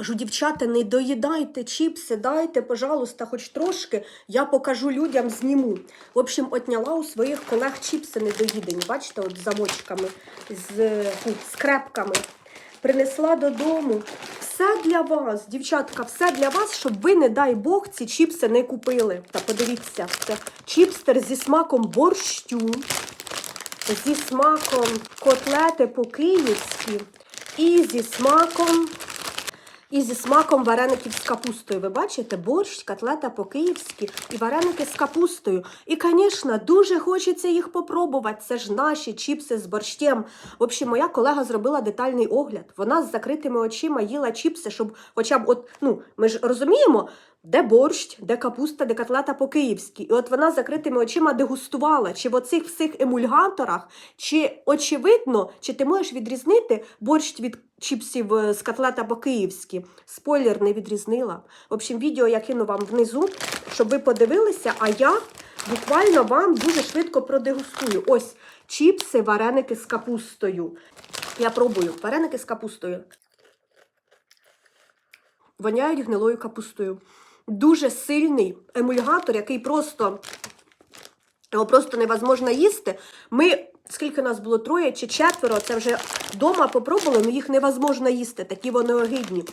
Кажу, дівчата, не доїдайте чіпси, дайте, пожалуйста, хоч трошки. Я покажу людям, зніму. В общем, отняла у своїх колег чіпси недоїдені. Бачите, от з замочками, з, фу, з крепками. Принесла додому. Все для вас, дівчатка, все для вас, щоб ви, не дай Бог, ці чіпси не купили. Та подивіться, це чіпстер зі смаком борщу, зі смаком котлети по-київськи і зі смаком і зі смаком вареників з капустою. Ви бачите, борщ, котлета по-київськи і вареники з капустою. І, звісно, дуже хочеться їх попробувати. Це ж наші чіпси з борщем. В общем, моя колега зробила детальний огляд. Вона з закритими очима їла чіпси, щоб хоча б от, ну, ми ж розуміємо, де борщ, де капуста, де котлета по-київськи. І от вона з закритими очима дегустувала, чи в оцих всіх емульгаторах, чи очевидно, чи ти можеш відрізнити борщ від чіпсів е, з котлета по-київськи. Спойлер не відрізнила. В общем, відео я кину вам внизу, щоб ви подивилися, а я буквально вам дуже швидко продегустую. Ось чіпси, вареники з капустою. Я пробую вареники з капустою. Воняють гнилою капустою. Дуже сильний емульгатор, який просто його просто невозможно їсти. Ми, скільки нас було троє чи четверо, це вже вдома попробували, але їх невозможно їсти, такі вони огидні.